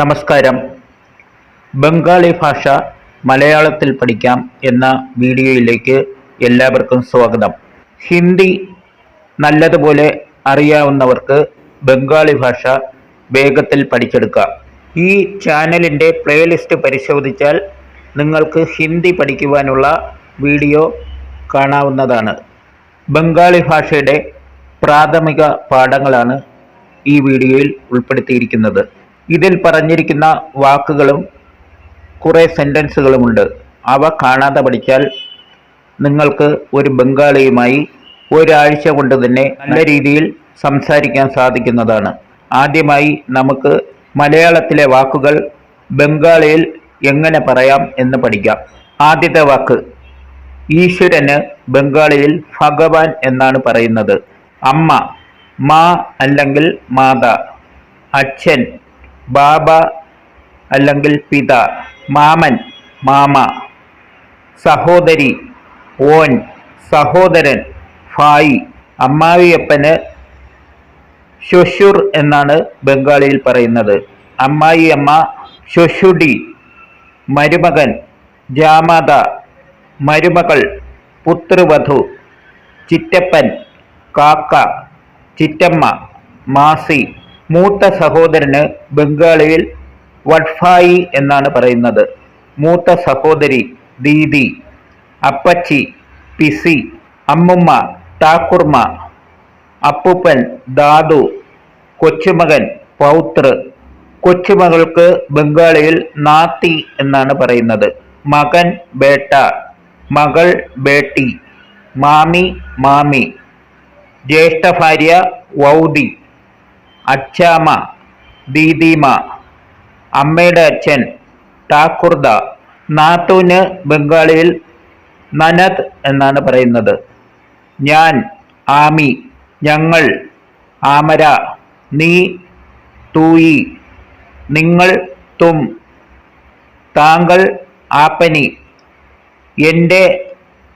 നമസ്കാരം. ബംഗാളി ഭാഷ മലയാളത്തിൽ പഠിക്കാം എന്ന വീഡിയോയിലേക്ക് എല്ലാവർക്കും സ്വാഗതം. ഹിന്ദി നല്ലതുപോലെ അറിയാവുന്നവർക്ക് ബംഗാളി ഭാഷ വേഗത്തിൽ പഠിച്ചെടുക്കാം. ഈ ചാനലിന്റെ പ്ലേലിസ്റ്റ് പരിശോധിച്ചാൽ നിങ്ങൾക്ക് ഹിന്ദി പഠിക്കുവാനുള്ള വീഡിയോ കാണാവുന്നതാണ്. ബംഗാളി ഭാഷയുടെ പ്രാഥമിക പാഠങ്ങളാണ് ഈ വീഡിയോയിൽ ഉൾപ്പെടുത്തിയിരിക്കുന്നത്. ഇതിൽ പറഞ്ഞിരിക്കുന്ന വാക്കുകളും കുറേ സെന്റൻസുകളുമുണ്ട് അവ കാണാതെ പഠിച്ചാൽ നിങ്ങൾക്ക് ഒരു ബംഗാളിയുമായി ഒരാഴ്ച കൊണ്ട് തന്നെ നല്ല രീതിയിൽ സംസാരിക്കാൻ സാധിക്കുന്നതാണ്. ആദ്യമായി നമുക്ക് മലയാളത്തിലെ വാക്കുകൾ ബംഗാളിയിൽ എങ്ങനെ പറയാം എന്ന് പഠിക്കാം. ആദ്യത്തെ വാക്ക് ഈശ്വരന് ബംഗാളിയിൽ ഭഗവാൻ എന്നാണ് പറയുന്നത്. അമ്മ മാ അല്ലെങ്കിൽ മാത അച്ഛൻ ബാബ അല്ലെങ്കിൽ പിത മാമൻ മാമ സഹോദരി ഓൻ സഹോദരൻ ഫായി അമ്മായിയപ്പന് ശുശുർ എന്നാണ് ബംഗാളിയിൽ പറയുന്നത്. അമ്മായി അമ്മ ശുശുടി മരുമകൻ ജാമാത മരുമകൾ പുത്രവധു ചിറ്റപ്പൻ കാക്ക ചിറ്റമ്മ മാസി മൂത്ത സഹോദരന് ബംഗാളിയിൽ വഡ്ഫായി എന്നാണ് പറയുന്നത്. മൂത്ത സഹോദരി ദീദി അപ്പച്ചി പിസി അമ്മുമ്മ താക്കുർമ്മ അപ്പൂപ്പൻ ദാദു കൊച്ചുമകൻ പൗത്ര്. കൊച്ചുമകൾക്ക് ബംഗാളിയിൽ നാത്തി എന്നാണ് പറയുന്നത്. മകൻ ബേട്ട മകൾ ബേട്ടി മാമി മാമി. ജ്യേഷ്ഠ ഭാര്യ വൗദി. അച്ചാമ്മ ദീദീമ അമ്മയുടെ അച്ഛൻ ടാക്കുർദ നാത്തൂന് ബംഗാളിയിൽ നനത് എന്നാണ് പറയുന്നത്. ഞാൻ ആമി ഞങ്ങൾ ആമര നീ തൂയി നിങ്ങൾ തും താങ്കൾ ആപ്പനി എന്റെ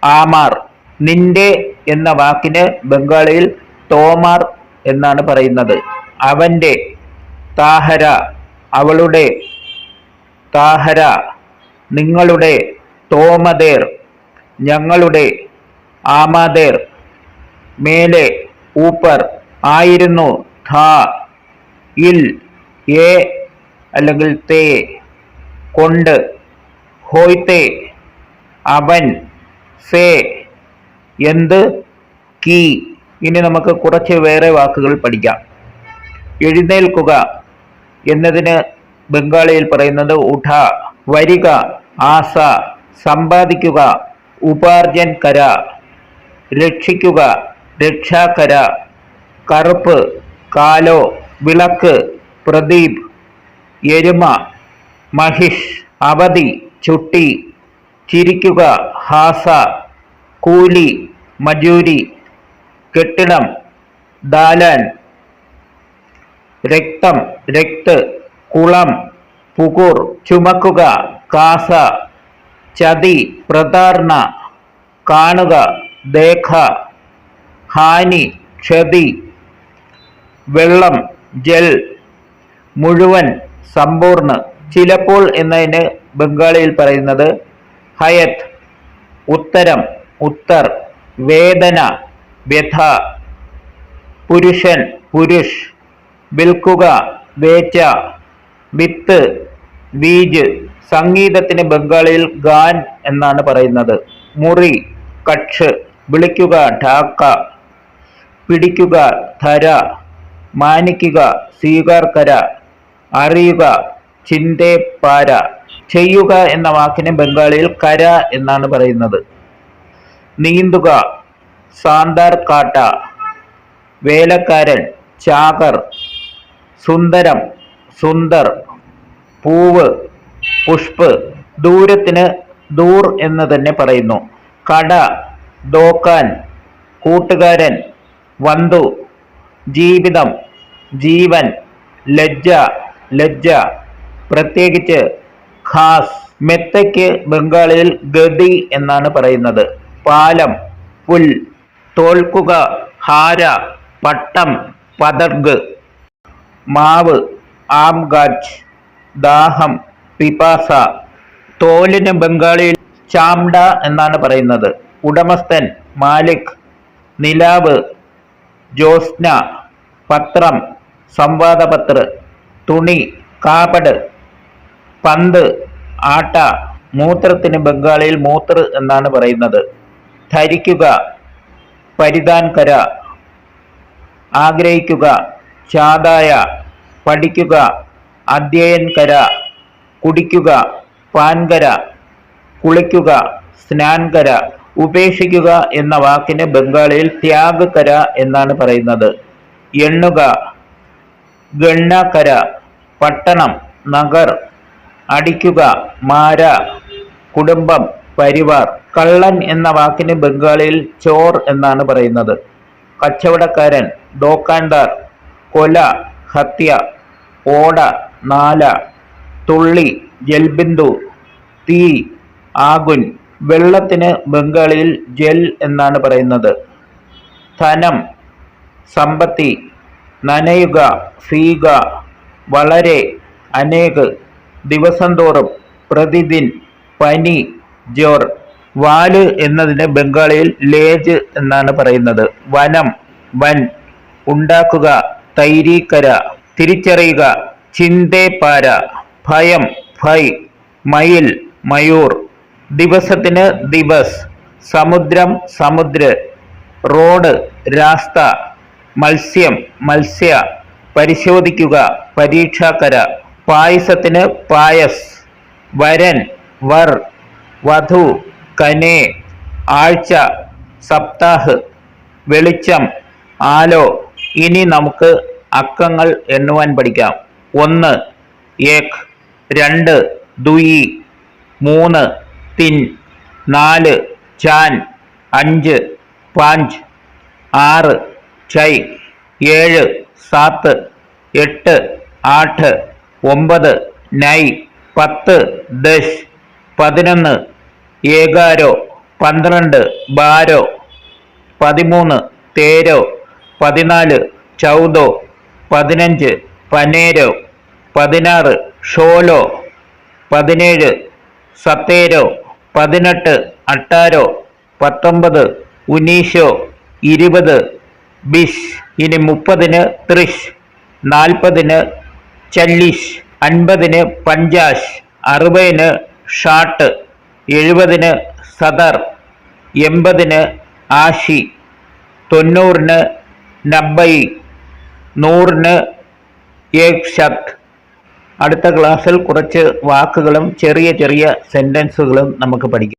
ആമാർ നിന്റെ എന്ന വാക്കിന് ബംഗാളിയിൽ തോമാർ എന്നാണ് പറയുന്നത്. അവന്റെ താഹര അവളുടെ താഹര നിങ്ങളുടെ തോമതേർ ഞങ്ങളുടെ ആമാതേർ മേലെ ഊപ്പർ ആയിരുന്നു ധാ ഇൽ എ അല്ലെങ്കിൽ തേ കൊണ്ട് ഹോയ്ത്തെ അവൻ സേ എന്ത് കീ ഇനി നമുക്ക് കുറച്ച് വേറെ വാക്കുകൾ പഠിക്കാം. എഴുന്നേൽക്കുക എന്നതിന് ബംഗാളിയിൽ പറയുന്നത് ഉഠ വരിക ആസ സമ്പാദിക്കുക ഉപാർജൻ കര രക്ഷിക്കുക രക്ഷാകര കറുപ്പ് കാലോ വിളക്ക് പ്രദീപ് എരുമ മഹിഷ് അവധി ചുട്ടി ചിരിക്കുക ഹാസ കൂലി മജൂരി കെട്ടിടം ദാലാൻ രക്തം രക്ത് കുളം പുകൂർ ചുമക്കുക കാസ ചതി പ്രതാർണ കാണുക ദേഖ ഹാനി ക്ഷതി വെള്ളം ജൽ മുഴുവൻ സമ്പൂർണ ചിലപ്പോൾ എന്നതിന് ബംഗാളിയിൽ പറയുന്നത് ഹയത് ഉത്തരം ഉത്തർ വേദന വ്യഥ പുരുഷൻ പുരുഷ്. വിൽക്കുക വേച്ച വിത്ത് ബീജ് സംഗീതത്തിന് ബംഗാളിയിൽ ഗാൻ എന്നാണ് പറയുന്നത്. മുറി കക്ഷ് വിളിക്കുക ഠാക്ക പിടിക്കുക ധര മാനിക്കുക സ്വീകാർക്കര അറിയുക ചിന്തേ പാര ചെയ്യുക എന്ന വാക്കിന് ബംഗാളിയിൽ കര എന്നാണ് പറയുന്നത്. നീന്തുക സാന്താർ കാട്ട വേലക്കാരൻ ചാകർ സുന്ദരം സുന്ദർ പൂവ് പുഷ്പ് ദൂരത്തിന് ദൂർ എന്ന് തന്നെ പറയുന്നു. കട ദോക്കാൻ കൂട്ടുകാരൻ വന്തു ജീവിതം ജീവൻ ലജ്ജ ലജ്ജ. പ്രത്യേകിച്ച് ഖാസ് മെത്തയ്ക്ക് ബംഗാളിൽ ഗതി എന്നാണ് പറയുന്നത്. പാലം പുൽ തോൽക്കുക ഹാര പട്ടം പതർഗ്. മാവ് ആംഗാച്ച് ദാഹം പിപാസ തോലിന് ബംഗാളിയിൽ ചാംഡ എന്നാണ് പറയുന്നത്. ഉടമസ്ഥൻ മാലിക് നിലാവ് ജ്യോത്സ്ന പത്രം സംവാദപത്ര തുണി കാപട് പന്ത് ആട്ട മൂത്രത്തിന് ബംഗാളിയിൽ മൂത്ര എന്നാണ് പറയുന്നത്. ധരിക്കുക പരിധാൻ കര ആഗ്രഹിക്കുക ചാതായ പഠിക്കുക. അധ്യയൻകര കുടിക്കുക. പാൻകര കുളിക്കുക. സ്നാൻകര ഉപേക്ഷിക്കുക എന്ന വാക്കിന് ബംഗാളിയിൽ ത്യാഗകര എന്നാണ് പറയുന്നത്. എണ്ണുക ഗണ്ണകര പട്ടണം നഗർ. അടിക്കുക മാര കുടുംബം പരിവാർ. കള്ളൻ എന്ന വാക്കിന് ബംഗാളിയിൽ ചോർ എന്നാണ് പറയുന്നത്. കച്ചവടക്കാരൻ ദോക്കാൻദാർ. കൊല ഹത്യ. ഓട നാല തുള്ളി ജൽബിന്ദു തീ ആകുൻ വെള്ളത്തിന് ബംഗാളിയിൽ ജൽ എന്നാണ് പറയുന്നത്. ധനം സമ്പത്തി നനയുക ഫീക വളരെ അനേക് ദിവസം തോറും പ്രതിദിൻ പനി ജോർ വാൽ എന്നതിന് ബംഗാളിയിൽ ലേജ് എന്നാണ് പറയുന്നത്. വനം വൻ ഉണ്ടാക്കുക തൈരീക്കര തിരിച്ചറിയുക. ചിന്തേപ്പാര ഭയം ഭൈ മയിൽ മയൂർ. ദിവസത്തിന് ദിവസ്. സമുദ്രം സമുദ്ര. റോഡ് രാസ്ത. മത്സ്യം മത്സ്യ. പരിശോധിക്കുക. പരീക്ഷാക്കര പായസത്തിന് പായസ്. വരൻ വർ. വധു കനെ. ആഴ്ച സപ്താഹ്. വെളിച്ചം ആലോ. ഇനി നമുക്ക് അക്കങ്ങൾ എണ്ണുവാൻ പഠിക്കാം. ഒന്ന് ഏക് രണ്ട് ദുയി മൂന്ന് തിൻ നാല് ചാൻ അഞ്ച് പാഞ്ച് ആറ് ചൈ ഏഴ് സാത്ത് എട്ട് ആട്ട് ഒമ്പത് നൈ പത്ത് ദശ് പതിനൊന്ന് ഏകാരോ പന്ത്രണ്ട് ബാരോ പതിമൂന്ന് തേരോ പതിനാല് ചൗദോ പതിനഞ്ച് പനേരോ പതിനാറ് ഷോലോ പതിനേഴ് സത്തേരോ പതിനെട്ട് അട്ടാരോ പത്തൊമ്പത് ഉനീഷോ ഇരുപത് ബിഷ് ഇനി മുപ്പതിന് ത്രിഷ് നാൽപ്പതിന് ചല്ലിഷ് അൻപതിന് പഞ്ചാഷ് അറുപതിന് ഷാട്ട് എഴുപതിന് സദർ എൺപതിന് ആഷി തൊണ്ണൂറിന് നബ്ബൈ നൂറിന് ഏക് ശബ്ദ് അടുത്ത ക്ലാസ്സിൽ കുറച്ച് വാക്കുകളും ചെറിയ ചെറിയ സെന്റൻസുകളും നമുക്ക് പഠിക്കാം.